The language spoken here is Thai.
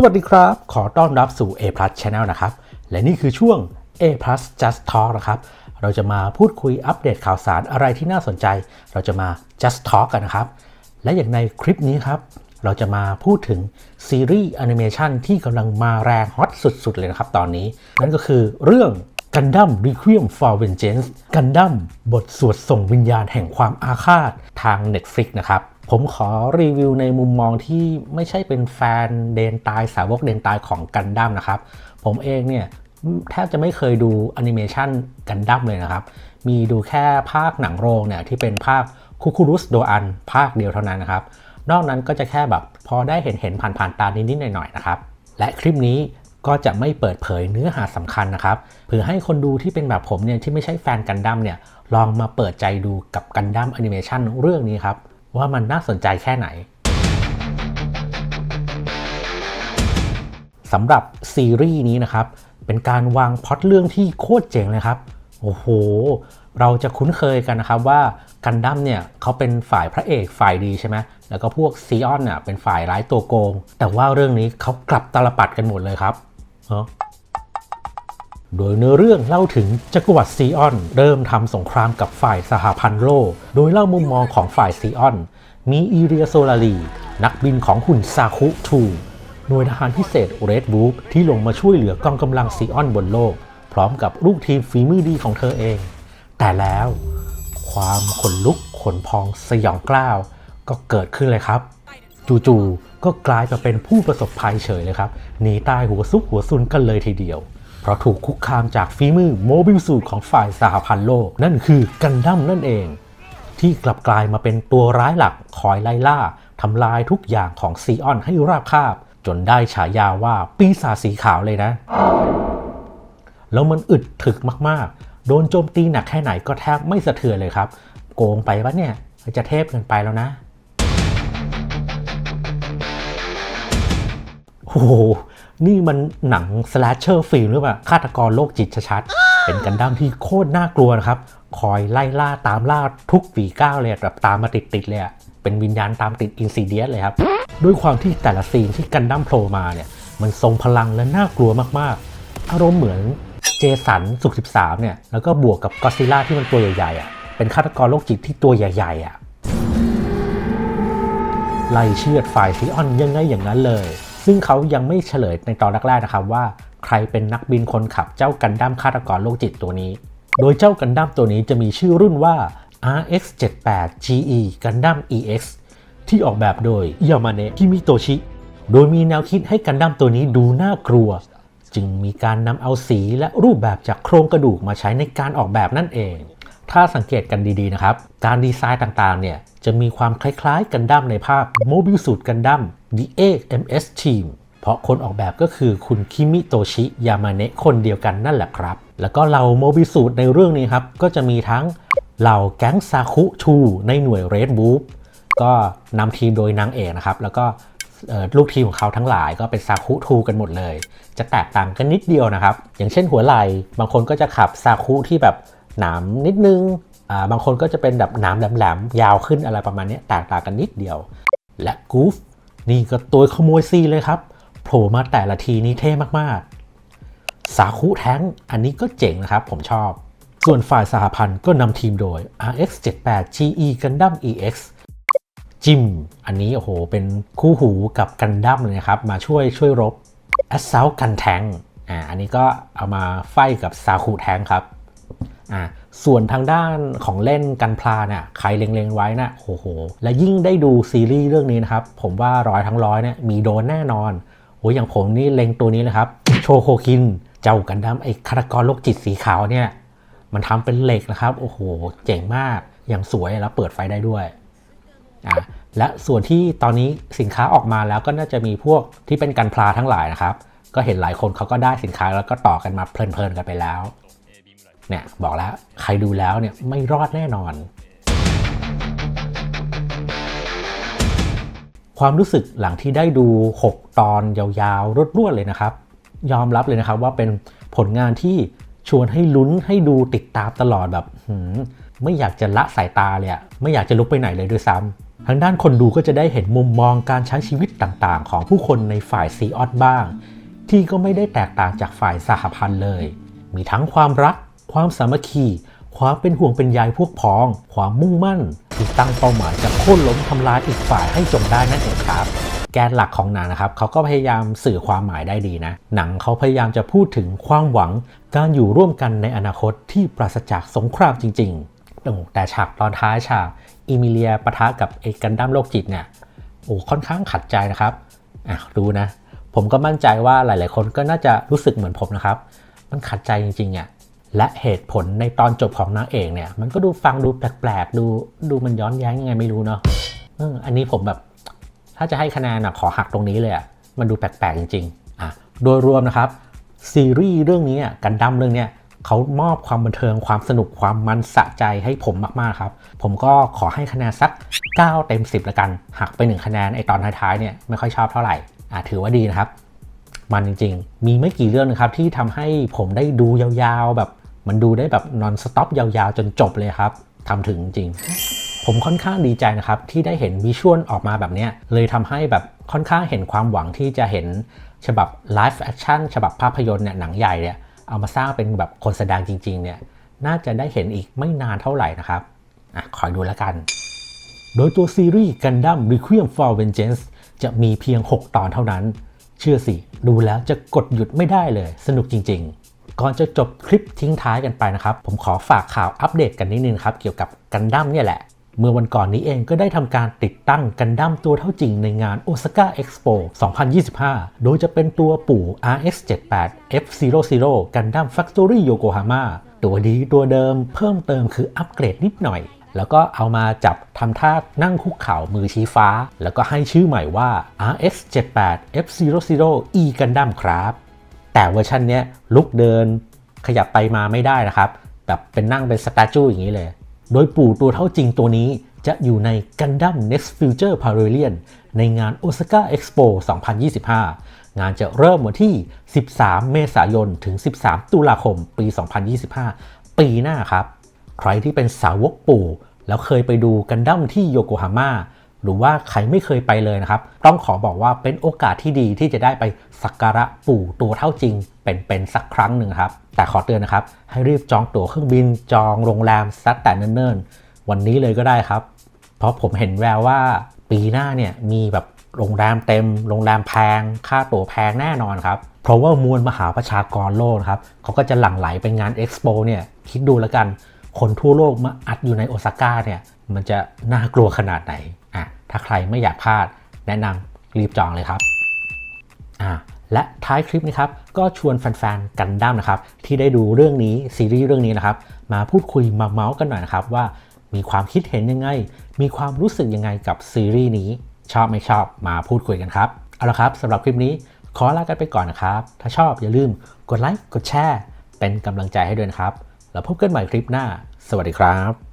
สวัสดีครับ ขอต้อนรับสู่ A Plus Channel นะครับ และนี่คือช่วง A Plus Just Talk นะครับ เราจะมาพูดคุยอัปเดตข่าวสารอะไรที่น่าสนใจ เราจะมา Just Talk กันนะครับ และอย่างในคลิปนี้ครับ เราจะมาพูดถึงซีรีส์แอนิเมชันที่กำลังมาแรงฮอตสุด ๆ เลยนะครับตอนนี้ นั่นก็คือเรื่อง Gundam Requiem for Vengeance Gundam บทสวดส่งวิญญาณแห่งความอาฆาตทาง Netflix นะครับ ผมขอรีวิวในมุมมองที่ไม่ใช่เป็นแฟนเดนตายสาวกเดนตายของกันดั้มนะครับ ผมเองเนี่ยแทบจะไม่เคยดูแอนิเมชันกันดั้มเลยนะครับ มีดูแค่ภาคหนังโรงเนี่ยที่เป็นภาคคุคุรุสโดอันภาคเดียวเท่านั้นนะครับ นอกนั้นก็จะแค่แบบพอได้เห็นเห็นผ่านผ่านตานิดๆหน่อยๆนะครับ และคลิปนี้ก็จะไม่เปิดเผยเนื้อหาสำคัญนะครับเพื่อให้คนดูที่เป็นแบบผมเนี่ยที่ไม่ใช่แฟนกันดั้มเนี่ยลองมาเปิดใจดูกับกันดั้มแอนิเมชันเรื่องนี้ครับ ว่ามันน่าสนใจแค่ไหนสำหรับซีรีส์นี้นะครับ เป็นการวางพล็อตเรื่องที่โคตรเจ๋งเลยครับ โอ้โห เราจะคุ้นเคยกันนะครับว่ากันดั้มเนี่ยเขาเป็นฝ่ายพระเอกฝ่ายดีใช่ไหมแล้วก็พวกซีออนเนี่ยเป็นฝ่ายร้ายตัวโกง แต่ว่าเรื่องนี้เขากลับตลปัดกันหมดเลยครับเนาะ โดยเนื้อเรื่องเล่าถึงจักรวรรดิซีออน เริ่มทำสงครามกับฝ่ายสหพันธ์โลก โดยเล่ามุมมองของฝ่ายซีออน มีอีเรียโซลารี นักบินของหุ่นซาคุทูหน่วยทหารพิเศษเรดบูฟที่ลงมาช่วยเหลือกองกำลังซีออนบนโลก พร้อมกับลูกทีมฝีมือดีของเธอเอง แต่แล้ว ความขนลุกขนพองสยองกล้าว ก็เกิดขึ้นเลยครับ จู่ๆก็กลายมาเป็นผู้ประสบภัยเฉยเลยครับหนีตายหัวซุกหัวซุนกันเลยทีเดียว ราะถูกคุกคามจากฝีมือโมบิลสูตรของฝ่ายสหพันธ์โลก นั่นคือกันดั้มนั่นเอง ที่กลับกลายมาเป็นตัวร้ายหลักคอยไล่ล่าทำลายทุกอย่างของซีออนให้ราบคาบ จนได้ฉายาว่าปีศาจสีขาวเลยนะ แล้วมันอึดถึกมากๆ โดนโจมตีหนักแค่ไหนก็แทบไม่สะเทือนเลยครับ โกงไปปะเนี่ยจะเทพเกินไปแล้วนะโอ้โห นี่มันหนังสแลชเชอร์ฟิล์มหรือเปล่าฆาตกรโรคจิตชัดๆเป็นกันดั้มที่โคตรน่ากลัวนะครับ คอยไล่ล่าตามล่าทุกฝีก้าวเลยแบบตามมาติดๆเลยอะเป็นวิญญาณตามติดอินซีเดียสเลยครับ ด้วยความที่แต่ละซีนที่กันดั้มโผล่มาเนี่ย มันทรงพลังและน่ากลัวมากๆ อารมณ์เหมือนเจสันสุข13เนี่ย แล้วก็บวกกับกอซิล่าที่มันตัวใหญ่ๆอะเป็นฆาตกรโรคจิตที่ตัวใหญ่ๆอะ ไล่เชือดฝ่ายซีออนยังไงอย่างนั้นเลย ซึ่งเขายังไม่เฉลยในตอนแรกๆนะครับว่าใครเป็นนักบินคนขับเจ้ากันดั้มฆาตกรโรคจิตตัวนี้ โดยเจ้ากันดั้มตัวนี้จะมีชื่อรุ่นว่า RX78 GE กันดั้ม EX ที่ออกแบบโดยยามาเนะคิมิโตชิ โดยมีแนวคิดให้กันดั้มตัวนี้ดูน่ากลัว จึงมีการนำเอาสีและรูปแบบจากโครงกระดูกมาใช้ในการออกแบบนั่นเอง ถ้าสังเกตกันดีๆนะครับ การดีไซน์ต่างๆ เนี่ยจะมีความคล้ายๆกันดั้มในภาพ Mobile Suit Gundam The AMS Team เพราะคนออกแบบก็คือคุณคิมิโตชิ ยามาเนะคนเดียวกันนั่นแหละครับ แล้วก็เหล่า Mobile Suit ในเรื่องนี้ครับ ก็จะมีทั้งเหล่าแก๊งซาคุทูในหน่วย Red Wolf ก็นำทีมโดยนางเอกนะครับ แล้วก็ลูกทีมของเขาทั้งหลายก็เป็นซาคุทูกันหมดเลย จะแตกต่างกันนิดเดียวนะครับ อย่างเช่นหัวไหล่บางคนก็จะขับซาคุที่แบบ หนามนิดนึงอ่าบางคนก็จะเป็นแบบหนามแหลมๆยาวขึ้นอะไรประมาณนี้แตกต่างกันนิดเดียว และกูฟนี่ก็ตัวขโมยซีเลยครับโผล่มาแต่ละทีนี่เท่มากๆ สาคุแท้งอันนี้ก็เจ๋งนะครับ ผมชอบ ส่วนฝ่ายสหพันธ์ก็นำทีมโดย RX78 GE Gundam EX จิม อันนี้โอ้โห เป็นคู่หูกับกันดั้มเลยนะครับ มาช่วยช่วยรบ Assault กันแทงอ่าอันนี้ก็เอามาไฟกับซาคุแทงครับ อ่าส่วนทางด้านของเล่นกันพลาเนี่ยใครเล็งๆไว้นะโอ้โห และยิ่งได้ดูซีรีส์เรื่องนี้นะครับ ผมว่าร้อยทั้งร้อยเนี่ยมีโดนแน่นอนโอ้ยอย่างผมนี่เล็งตัวนี้เลยครับ โชโคคิน เจ้ากันดั้มไอ้ฆาตกรโรคจิตสีขาวเนี่ย มันทำเป็นเหล็กนะครับ โอ้โห เจ๋งมากอย่างสวยแล้วเปิดไฟได้ด้วยอะและส่วนที่ตอนนี้สินค้าออกมาแล้วก็น่าจะมีพวกที่เป็นกันพลาทั้งหลายนะครับ ก็เห็นหลายคนเขาก็ได้สินค้าแล้วก็ต่อกันมาเพลินๆกันไปแล้ว เนี่ยบอกแล้วใครดูแล้วเนี่ยไม่รอดแน่นอน ความรู้สึกหลังที่ได้ดู 6 ตอนยาวๆรวดๆเลยนะครับ ยอมรับเลยนะครับว่าเป็นผลงานที่ชวนให้ลุ้นให้ดูติดตามตลอดแบบหืมไม่อยากจะละสายตาเลยอะไม่อยากจะลุกไปไหนเลยด้วยซ้ำทางด้านคนดูก็จะได้เห็นมุมมองการใช้ชีวิตต่างๆ ของผู้คนในฝ่ายซีออสบ้าง ที่ก็ไม่ได้แตกต่างจากฝ่ายสหพันธ์เลย มีทั้งความรัก ความสามัคคี ความเป็นห่วงเป็นใยพวกพ้อง ความมุ่งมั่นที่ตั้งเป้าหมายจะโค่นล้มทำลายอีกฝ่ายให้จงได้นั่นเองครับแกนหลักของหนังนะครับเขาก็พยายามสื่อความหมายได้ดีนะ หนังเขาพยายามจะพูดถึงความหวัง การอยู่ร่วมกันในอนาคตที่ปราศจากสงครามจริงๆ แต่ฉากตอนท้ายฉากอิมิเลียปะทะกับเอกันดั้มโลกจิตเนี่ยโอ้ค่อนข้างขัดใจนะครับอะรู้นะ ผมก็มั่นใจว่าหลายๆ คนก็น่าจะรู้สึกเหมือนผมนะครับ มันขัดใจจริงๆอะ และเหตุผลในตอนจบของนางเอกเนี่ย มันก็ดูฟังดูแปลกๆ ดูดูมันย้อนแย้งยังไงไม่รู้เนาะอันนี้ผมแบบ ถ้าจะให้คะแนนอะขอหักตรงนี้เลยอะมันดูแปลกๆ จริงๆอะโดยรวมนะครับซีรีส์เรื่องนี้กันดั้มเรื่องเนี้ยเขามอบความบันเทิงความสนุกความมันสะใจให้ผมมากๆครับ ผมก็ขอให้คะแนนสัก 9 เต็ม 10ละกัน หักไป 1 คะแนนไอตอนท้ายๆเนี่ยไม่ค่อยชอบเท่าไหร่อะถือว่าดีนะครับ มันจริงๆ มีไม่กี่เรื่องนะครับที่ทำให้ผมได้ดูยาวๆแบบ มันดูได้แบบนอนสต็อปยาวๆ จนจบเลยครับทำถึงจริง ผมค่อนข้างดีใจนะครับ ที่ได้เห็นวิชวลออกมาแบบนี้เลยทำให้แบบค่อนข้างเห็นความหวังที่จะเห็นฉบับไลฟ์แอคชั่นฉบับภาพยนตร์เนี่ยหนังใหญ่เนี่ยเอามาสร้างเป็นแบบคนแสดงจริงๆเนี่ยน่าจะได้เห็นอีกไม่นานเท่าไหร่นะครับอะคอยดูแล้วกัน โดยตัวซีรีส์ Gundam Requiem for Vengeance จะมีเพียง 6 ตอนเท่านั้น เชื่อสิ ดูแล้วจะกดหยุดไม่ได้เลย สนุกจริงๆ ก่อนจะจบคลิปทิ้งท้ายกันไปนะครับ ผมขอฝากข่าวอัปเดตกันนิดนึงครับ เกี่ยวกับกันดั้มเนี่ยแหละ เมื่อวันก่อนนี้เองก็ได้ทำการติดตั้งกันดั้มตัวเท่าจริงในงาน Osaka Expo 2025 โดยจะเป็นตัวปู่ RX78 F00 Gundam Factory Yokohama ตัวดีตัวเดิมเพิ่มเติมคืออัปเกรดนิดหน่อย แล้วก็เอามาจับทำท่านั่งคุกเข่ามือชี้ฟ้า แล้วก็ให้ชื่อใหม่ว่า RX78 F00 E Gundam ครับ แต่เวอร์ชันนี้ลุกเดินขยับไปมาไม่ได้นะครับ แบบเป็นนั่งเป็นสแตจูอย่างนี้เลย โดยปู่ตัวเท่าจริงตัวนี้จะอยู่ใน Gundam Next Future Pavilion ในงาน Osaka Expo 2025 งานจะเริ่มวันที่ 13 เมษายน ถึง 13 ตุลาคม ปี 2025 ปีหน้าครับ ใครที่เป็นสาวกปู่ แล้วเคยไปดูกันดั้มที่โยโกฮาม่า หรือว่าใครไม่เคยไปเลยนะครับ ต้องขอบอกว่าเป็นโอกาสที่ดีที่จะได้ไปสักการะปู่ตัวเท่าจริง เป็นๆสักครั้งหนึ่งครับ แต่ขอเตือนนะครับ ให้รีบจองตั๋วเครื่องบินจองโรงแรมซัดแต่เนิ่นๆวันนี้เลยก็ได้ครับ เพราะผมเห็นแววว่าปีหน้าเนี่ยมีแบบโรงแรมเต็ม โรงแรมแพง ค่าตั๋วแพงแน่นอนครับ เพราะว่ามวลมหาประชากรโลกครับเขาก็จะหลั่งไหลไปงานเอ็กซ์โปเนี่ยคิดดูแล้วกัน คนทั่วโลกมาอัดอยู่ในโอซาก้าเนี่ยมันจะน่ากลัวขนาดไหน ถ้าใครไม่อยากพลาด แนะนำรีบจองเลยครับอะและท้ายคลิปนี้ครับก็ชวนแฟนๆกันดั้มนะครับที่ได้ดูเรื่องนี้ซีรีส์เรื่องนี้นะครับมาพูดคุยมาเมาส์กันหน่อยนะครับว่ามีความคิดเห็นยังไง มีความรู้สึกยังไงกับซีรีส์นี้ ชอบไม่ชอบมาพูดคุยกันครับ เอาละครับสำหรับคลิปนี้ขอลากันไปก่อนนะครับ ถ้าชอบอย่าลืมกดไลค์กดแชร์ เป็นกำลังใจให้ด้วยนะครับ แล้วพบกันใหม่คลิปหน้า สวัสดีครับ